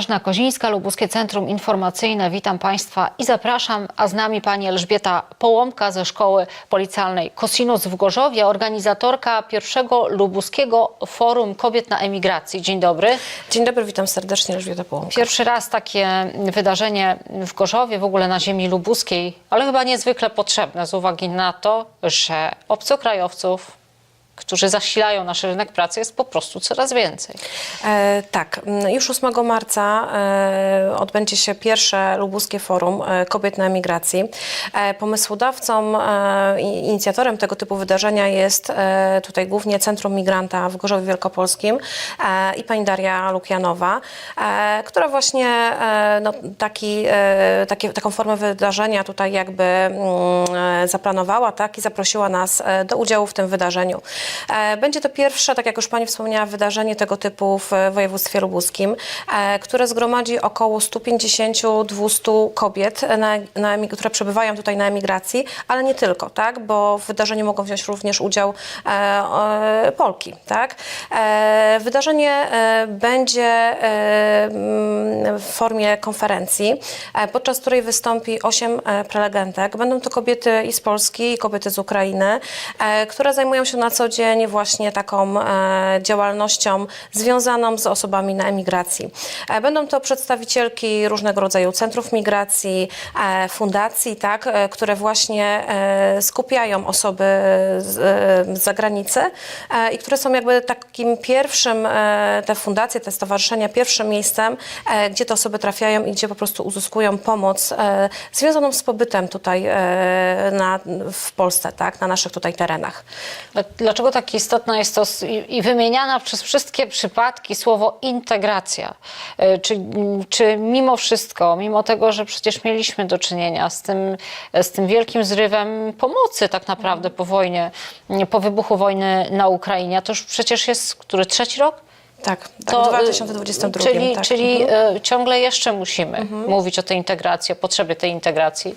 Katarzyna Kozińska, Lubuskie Centrum Informacyjne. Witam Państwa i zapraszam, a z nami pani Elżbieta Połomka ze Szkoły Policjalnej Kosinus w Gorzowie, organizatorka pierwszego lubuskiego Forum Kobiet na Emigracji. Dzień dobry. Dzień dobry, witam serdecznie, Elżbieta Połąka. Pierwszy raz takie wydarzenie w Gorzowie, w ogóle na ziemi lubuskiej, ale chyba niezwykle potrzebne z uwagi na to, że obcokrajowców, którzy zasilają nasz rynek pracy jest po prostu coraz więcej. E, tak, m, już 8 marca e, odbędzie się pierwsze lubuskie forum e, kobiet na emigracji. E, pomysłodawcą e, inicjatorem tego typu wydarzenia jest e, tutaj głównie Centrum Migranta w Gorzowie Wielkopolskim e, i pani Daria Lukjanowa, e, która właśnie e, no, taki, e, taką formę wydarzenia tutaj jakby mm, e, zaplanowała tak, i zaprosiła nas e, do udziału w tym wydarzeniu. E, Będzie to pierwsze, tak jak już Pani wspomniała, wydarzenie tego typu w województwie lubuskim, e, które zgromadzi około 150-200 kobiet, na, na, które przebywają tutaj na emigracji, ale nie tylko, tak? bo w wydarzeniu mogą wziąć również udział e, e, Polki. Tak? E, wydarzenie e, będzie e, mm, w formie konferencji, e, podczas której wystąpi 8 e, prelegentek. Będą to kobiety i z Polski, i kobiety z Ukrainy, e, które zajmują się na co dzień właśnie taką e, działalnością związaną z osobami na emigracji. E, Będą to przedstawicielki różnego rodzaju centrów migracji, e, fundacji, tak, e, które właśnie e, skupiają osoby z, e, z zagranicy e, i które są jakby takim pierwszym, e, te fundacje, te stowarzyszenia, pierwszym miejscem, e, gdzie te osoby trafiają i gdzie po prostu uzyskują pomoc e, związaną z pobytem tutaj e, na, w Polsce, tak, na naszych tutaj terenach. Dlaczego tak istotna jest to i wymieniana przez wszystkie przypadki słowo integracja? E, Czy, czy mimo wszystko, mimo tego, że przecież mieliśmy do czynienia z tym, z tym wielkim zrywem pomocy tak naprawdę po wojnie, po wybuchu wojny na Ukrainie, to już przecież jest który trzeci rok? Tak, tak To, w y, 2022. Czyli, tak. czyli Mhm. e, ciągle jeszcze musimy mówić o tej integracji, o potrzebie tej integracji.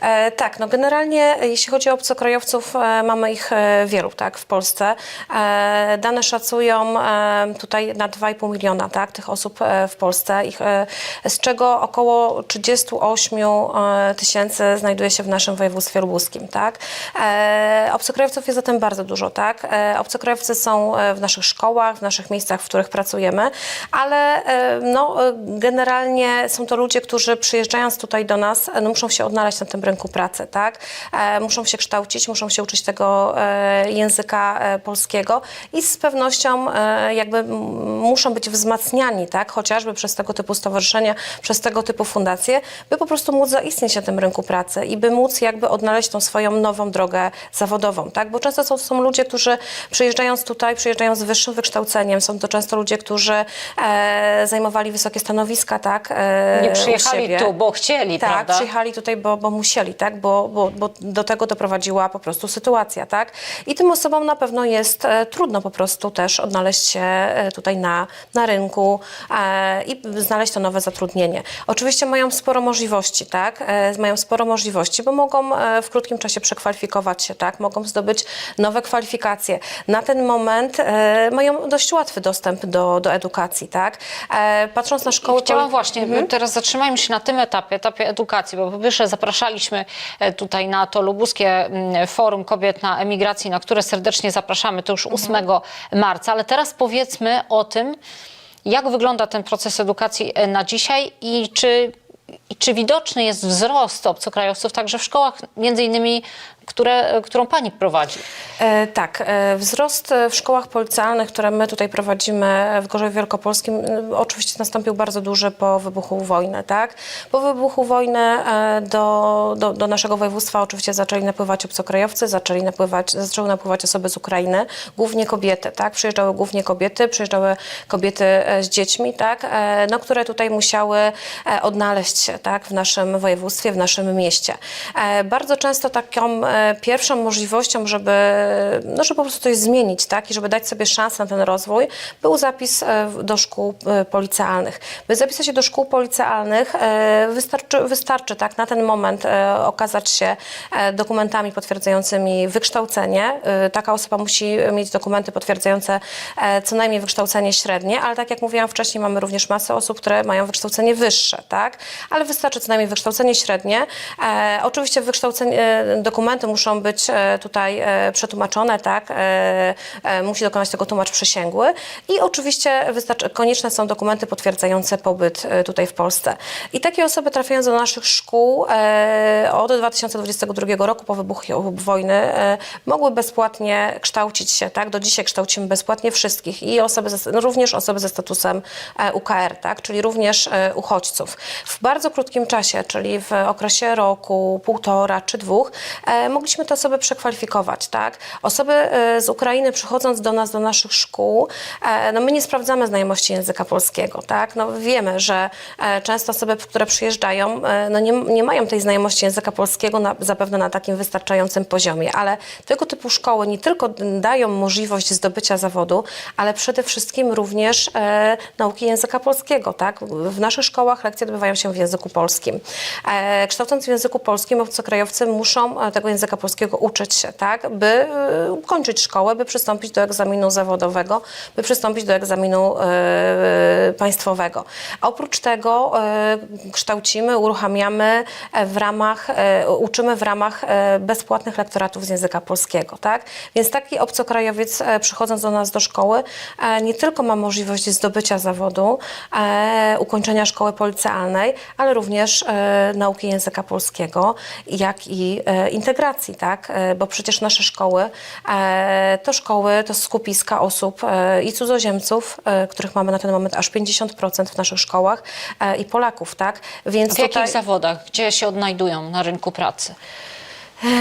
E, tak, no generalnie jeśli chodzi o obcokrajowców, e, mamy ich e, wielu tak, w Polsce. E, dane szacują e, tutaj na 2,5 miliona tak, tych osób e, w Polsce, ich, e, z czego około 38 e, tysięcy znajduje się w naszym województwie lubuskim. Tak. E, obcokrajowców jest zatem bardzo dużo. Tak. E, obcokrajowcy są w naszych szkołach, w naszych miejscach, w których pracujemy, ale e, no, e, generalnie są to ludzie, którzy przyjeżdżając tutaj do nas, e, no, muszą się odnaleźć na tym rynku pracy, tak? Muszą się kształcić, muszą się uczyć tego języka polskiego i z pewnością jakby muszą być wzmacniani, tak? Chociażby przez tego typu stowarzyszenia, przez tego typu fundacje, by po prostu móc zaistnieć na tym rynku pracy i by móc jakby odnaleźć tą swoją nową drogę zawodową, tak? Bo często są, są ludzie, którzy przyjeżdżając tutaj, przyjeżdżają z wyższym wykształceniem, są to często ludzie, którzy e, zajmowali wysokie stanowiska, tak? E, Nie przyjechali tu, bo chcieli, Tak, prawda? przyjechali tutaj, bo, bo musieli, tak? Bo, bo, bo do tego doprowadziła po prostu sytuacja, tak? I tym osobom na pewno jest e, trudno po prostu też odnaleźć się e, tutaj na, na rynku e, i znaleźć to nowe zatrudnienie. Oczywiście mają sporo możliwości, tak? E, mają sporo możliwości, bo mogą e, w krótkim czasie przekwalifikować się, tak? Mogą zdobyć nowe kwalifikacje. Na ten moment e, mają dość łatwy dostęp do, do edukacji, tak? E, patrząc na szkoły... Chciałam właśnie, Mhm. teraz zatrzymajmy się na tym etapie, etapie edukacji, bo po pierwsze zapraszaliśmy e, tutaj na to lubuskie mm, forum kobiet na emigracji, na które serdecznie zapraszamy, to już 8 marca, ale teraz powiedzmy o tym, jak wygląda ten proces edukacji e, na dzisiaj i czy, i czy widoczny jest wzrost obcokrajowców także w szkołach, między innymi, które, którą pani prowadzi. E, tak, e, wzrost w szkołach policjalnych, które my tutaj prowadzimy w Gorzowie Wielkopolskim, e, oczywiście nastąpił bardzo duży po wybuchu wojny, tak? Po wybuchu wojny e, do, do, do naszego województwa oczywiście zaczęli napływać obcokrajowcy, zaczęli napływać, zaczęły napływać osoby z Ukrainy, głównie kobiety, tak? Przyjeżdżały głównie kobiety, przyjeżdżały kobiety e, z dziećmi, tak? E, no, które tutaj musiały odnaleźć tak, w naszym województwie, w naszym mieście. E, Bardzo często taką e, pierwszą możliwością, żeby, no, żeby po prostu coś zmienić tak, i żeby dać sobie szansę na ten rozwój, był zapis e, do szkół policealnych. By zapisać się do szkół policealnych wystarczy, wystarczy tak, na ten moment okazać się dokumentami potwierdzającymi wykształcenie. Taka osoba musi mieć dokumenty potwierdzające co najmniej wykształcenie średnie, ale tak jak mówiłam wcześniej, mamy również masę osób, które mają wykształcenie wyższe, tak? Ale wystarczy co najmniej wykształcenie średnie. E, oczywiście wykształcenie, e, dokumenty muszą być e, tutaj e, przetłumaczone, tak? E, e, musi dokonać tego tłumacz przysięgły i oczywiście wystarczy, konieczne są dokumenty potwierdzające pobyt e, tutaj w Polsce. I takie osoby trafiając do naszych szkół e, od 2022 roku po wybuchu wojny e, mogły bezpłatnie kształcić się, tak? Do dzisiaj kształcimy bezpłatnie wszystkich i osoby, ze, no również osoby ze statusem e, UKR, tak? Czyli również e, uchodźców. W bardzo krótkim czasie, czyli w okresie roku, półtora czy dwóch, e, mogliśmy te osoby przekwalifikować, tak? Osoby e, z Ukrainy przychodząc do nas, do naszych szkół, e, no my nie sprawdzamy znajomości języka polskiego, tak? No wiemy, że często osoby, które przyjeżdżają, no nie, nie mają tej znajomości języka polskiego na, zapewne na takim wystarczającym poziomie, ale tego typu szkoły nie tylko dają możliwość zdobycia zawodu, ale przede wszystkim również e, nauki języka polskiego, tak? W naszych szkołach lekcje odbywają się w języku polskim. E, kształcąc w języku polskim, obcokrajowcy muszą e, tego języka polskiego uczyć się, tak? By e, ukończyć szkołę, by przystąpić do egzaminu zawodowego, by przystąpić do egzaminu państwowego. Oprócz tego kształcimy, uruchamiamy w ramach, uczymy w ramach bezpłatnych lektoratów z języka polskiego, tak? Więc taki obcokrajowiec przychodząc do nas do szkoły nie tylko ma możliwość zdobycia zawodu, ukończenia szkoły policealnej, ale również e, nauki języka polskiego, jak i e, integracji, tak? E, bo przecież nasze szkoły to szkoły, to skupiska osób i cudzoziemców, których mamy na ten moment aż 50% w naszych szkołach i Polaków, tak? Więc W jakich tutaj... zawodach? Gdzie się odnajdują na rynku pracy?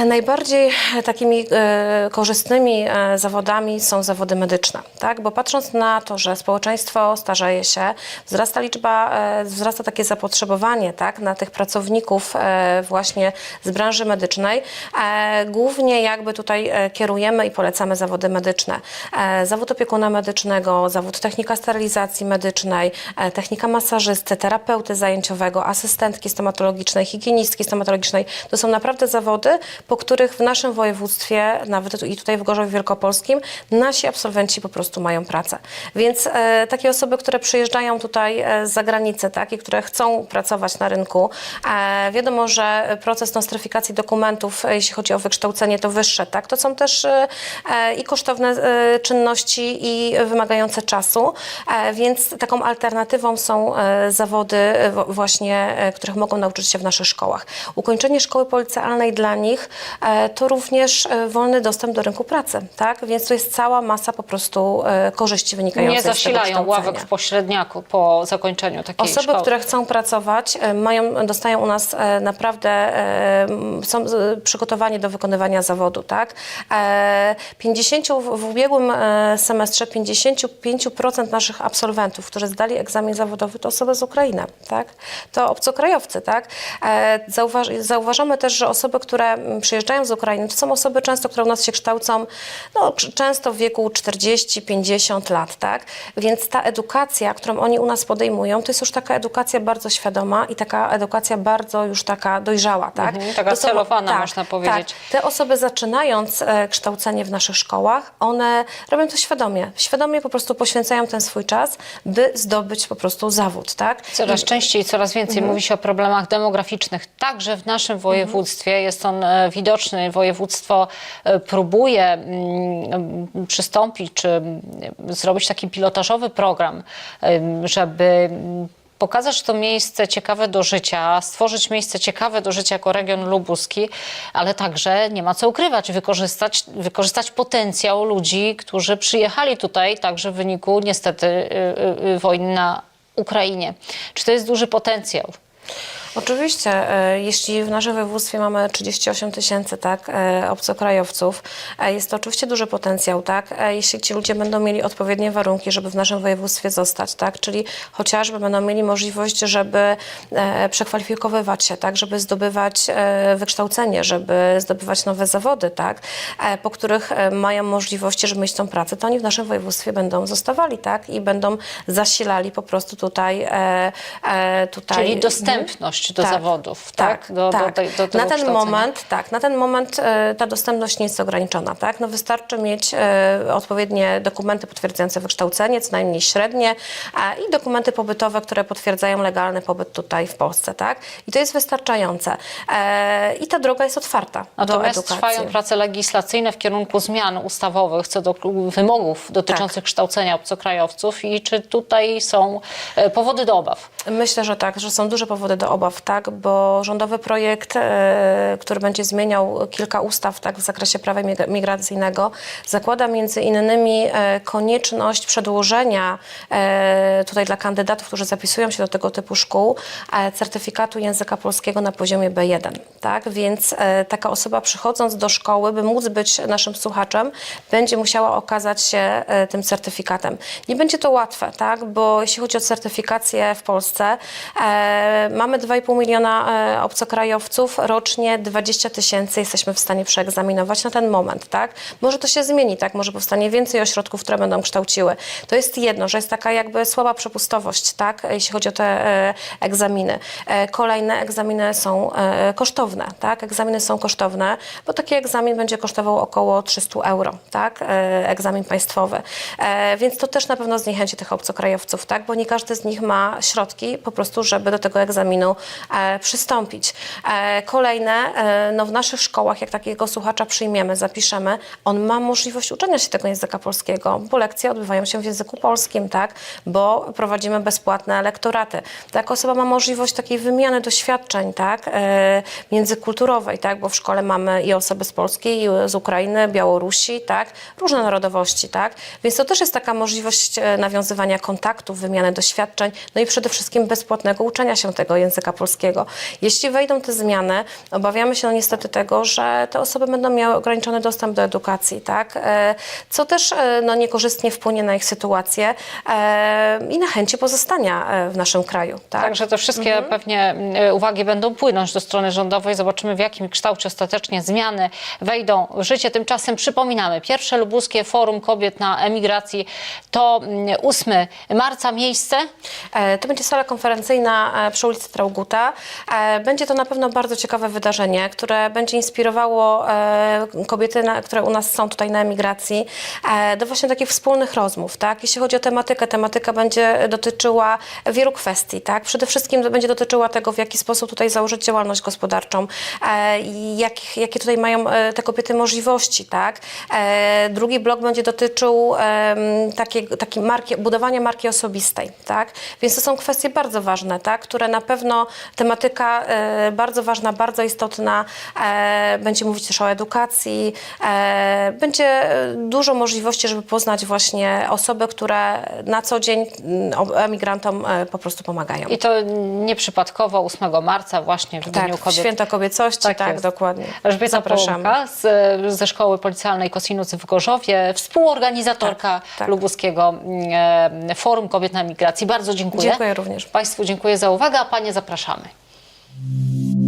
Najbardziej e, takimi e, korzystnymi e, zawodami są zawody medyczne, tak? Bo patrząc na to, że społeczeństwo starzeje się, wzrasta liczba, wzrasta takie zapotrzebowanie, tak? Na tych pracowników właśnie z branży medycznej, głównie jakby tutaj kierujemy i polecamy zawody medyczne. Zawód opiekuna medycznego, zawód technika sterylizacji medycznej, technika masażysty, terapeuty zajęciowego, asystentki stomatologicznej, higienistki stomatologicznej. To są naprawdę zawody, po których w naszym województwie, nawet i tutaj w Gorzowie Wielkopolskim, nasi absolwenci po prostu mają pracę. Więc e, takie osoby, które przyjeżdżają tutaj e, z zagranicy, tak, i które chcą pracować na rynku, e, wiadomo, że proces nostryfikacji dokumentów, e, jeśli chodzi o wykształcenie, to wyższe, tak, to są też e, e, i kosztowne e, czynności i wymagające czasu, e, więc taką alternatywą są e, zawody e, właśnie, e, których mogą nauczyć się w naszych szkołach. Ukończenie szkoły policealnej dla nich e, to również e, wolny dostęp do rynku pracy, tak? Więc to jest cała masa po prostu e, korzyści wynikających Nie z tego zasilają ławek w pośredniaku po zakończeniu takiej Osoby, szkoły. które chcą pracować, mają, dostają u nas naprawdę, są przygotowani do wykonywania zawodu, tak? E, 50, w ubiegłym semestrze 55% naszych absolwentów, którzy zdali egzamin zawodowy, to osoby z Ukrainy, tak? To obcokrajowcy, tak? Zauważ, zauważamy też, że osoby, które przyjeżdżają z Ukrainy, to są osoby często, które u nas się kształcą, no, często w wieku 40-50 lat, tak? Więc ta edukacja, którą oni u nas podejmują, to jest już taka edukacja bardzo świadoma i taka edukacja bardzo już taka dojrzała, tak? Mhm, taka To są- celowana, można powiedzieć. Tak. Te osoby zaczynając e, kształcenie w naszych szkołach, one robią to świadomie. Świadomie po prostu poświęcają ten swój czas, by zdobyć po prostu zawód, tak? Coraz częściej, coraz więcej mówi się o problemach demograficznych. Także w naszym województwie jest on e, widoczny. Województwo e, próbuje mm, przystąpić, czy mm, zrobić taki pilotażowy program, żeby mm, pokazać to miejsce ciekawe do życia, stworzyć miejsce ciekawe do życia jako region lubuski, ale także nie ma co ukrywać, wykorzystać, wykorzystać potencjał ludzi, którzy przyjechali tutaj także w wyniku niestety y, y, y, wojny na Ukrainie. Czy to jest duży potencjał? Oczywiście, e, jeśli w naszym województwie mamy 38 tysięcy tak, e, obcokrajowców, e, jest to oczywiście duży potencjał, tak, jeśli ci ludzie będą mieli odpowiednie warunki, żeby w naszym województwie zostać, tak, czyli chociażby będą mieli możliwość, żeby przekwalifikowywać się, tak, żeby zdobywać wykształcenie, żeby zdobywać nowe zawody, tak, po których mają możliwości, żeby mieć tą pracę, to oni w naszym województwie będą zostawali, tak, i będą zasilali po prostu tutaj, tutaj Czyli dostępność do Tak, zawodów, tak? Do, tak. Do, tej- do tego na ten moment, tak, na ten moment e, ta dostępność nie jest ograniczona, tak? No wystarczy mieć e, odpowiednie dokumenty potwierdzające wykształcenie, co najmniej średnie a, i dokumenty pobytowe, które potwierdzają legalny pobyt tutaj w Polsce, tak? I to jest wystarczające. E, I ta droga jest otwarta Natomiast do edukacji. trwają prace legislacyjne w kierunku zmian ustawowych co do wymogów dotyczących Tak. kształcenia obcokrajowców i czy tutaj są e, powody do obaw? Myślę, że tak, że są duże powody do obaw, tak, bo rządowy projekt, e, który będzie zmieniał kilka ustaw tak, w zakresie prawa mig- migracyjnego, zakłada między innymi e, konieczność przedłożenia e, tutaj dla kandydatów, którzy zapisują się do tego typu szkół, certyfikatu języka polskiego na poziomie B1. Tak? Więc taka osoba przychodząc do szkoły, by móc być naszym słuchaczem, będzie musiała okazać się tym certyfikatem. Nie będzie to łatwe, tak? bo jeśli chodzi o certyfikację w Polsce, mamy 2,5 miliona e, obcokrajowców, rocznie 20 tysięcy jesteśmy w stanie przeegzaminować na ten moment. Tak? Może to się zmieni, tak? może powstanie więcej ośrodków, które będą kształciły. To jest jedno, że jest taka jakby słaba przepustowość, tak? jeśli chodzi o te e, egzaminy. E, kolejne egzaminy są kosztowne, tak? Egzaminy są kosztowne, bo taki egzamin będzie kosztował około 300 euro, tak? Egzamin państwowy. Więc to też na pewno zniechęci tych obcokrajowców, tak? Bo nie każdy z nich ma środki po prostu, żeby do tego egzaminu przystąpić. E, kolejne, e, no w naszych szkołach, jak takiego słuchacza przyjmiemy, zapiszemy, on ma możliwość uczenia się tego języka polskiego, bo lekcje odbywają się w języku polskim, tak? Bo prowadzimy bezpłatne lektoraty. Taka osoba ma możliwość takiej wymiany doświadczeń, tak? E, międzykulturowej, tak? Bo w szkole mamy i osoby z Polski, i z Ukrainy, Białorusi, tak? Różne narodowości, tak? Więc to też jest taka możliwość e, nawiązywania kontaktów, wymiany doświadczeń, no i przede wszystkim bezpłatnego uczenia się tego języka polskiego. Jeśli wejdą te zmiany, obawiamy się no niestety tego, że te osoby będą miały ograniczony dostęp do edukacji, tak? E, Co też e, no, niekorzystnie wpłynie na ich sytuację e, i na chęci pozostania w naszym kraju, tak? Także te wszystkie Mhm. pewnie uwagi będą płynąć do strony rządowej. Zobaczymy, w jakim kształcie ostatecznie zmiany wejdą w życie. Tymczasem przypominamy, pierwsze lubuskie Forum Kobiet na Emigracji to mm, 8 marca miejsce. To będzie sala konferencyjna przy ulicy Trauguta. E, Będzie to na pewno bardzo ciekawe wydarzenie, które będzie inspirowało e, kobiety, które u nas są tutaj na emigracji, e, do właśnie takich wspólnych rozmów. Tak? Jeśli chodzi o tematykę, tematyka będzie dotyczyła wielu kwestii. Tak? Przede wszystkim będzie dotyczyła tego, w jaki sposób tutaj założyć działalność gospodarczą jak, jakie tutaj mają te kobiety możliwości. Tak? Drugi blok będzie dotyczył takiej marki, budowania marki osobistej. Tak? Więc to są kwestie bardzo ważne, tak? które na pewno tematyka e, bardzo ważna, bardzo istotna. E, będzie mówić też o edukacji. E, będzie dużo możliwości, żeby poznać właśnie osoby, które na co dzień mm, emigrantom po prostu pomagają. I to nieprzypadkowo 8 marca właśnie w Dniu tak, Kobiet. święto kobiecości, Tak tak, dokładnie. Elżbieta Zapraszamy. Połąka z, ze Szkoły Policjalnej Kosinus w Gorzowie, współorganizatorka Tak, tak. lubuskiego e, Forum Kobiet na Migracji. Bardzo dziękuję. Dziękuję również. Państwu dziękuję za uwagę, a Panie samen. Mm.